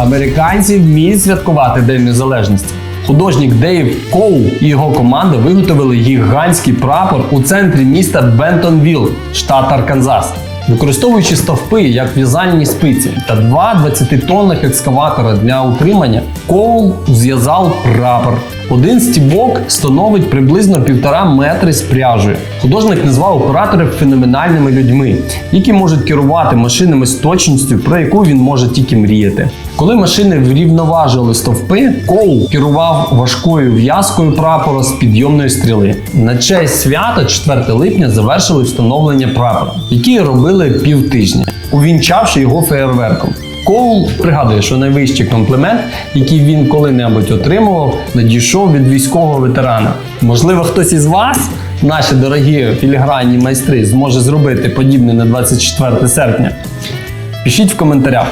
американці вміють святкувати День Незалежності. Художник Дейв Коу і його команда виготовили гігантський прапор у центрі міста Бентонвілл, штат Арканзас. Використовуючи стовпи як в'язальні спиці та два 20-тонних екскаватора для утримання, Коул зв'язав прапор. Один стібок становить приблизно півтора метри з пряжею. Художник назвав операторів феноменальними людьми, які можуть керувати машинами з точністю, про яку він може тільки мріяти. Коли машини врівноважили стовпи, Коул керував важкою в'язкою прапора з підйомної стріли. На честь свята 4 липня завершили встановлення прапора, який робили півтижня, увінчавши його феєрверком. Коул пригадує, що найвищий комплімент, який він коли-небудь отримував, надійшов від військового ветерана. Можливо, хтось із вас, наші дорогі філігранні майстри, зможе зробити подібне на 24 серпня. Пишіть в коментарях.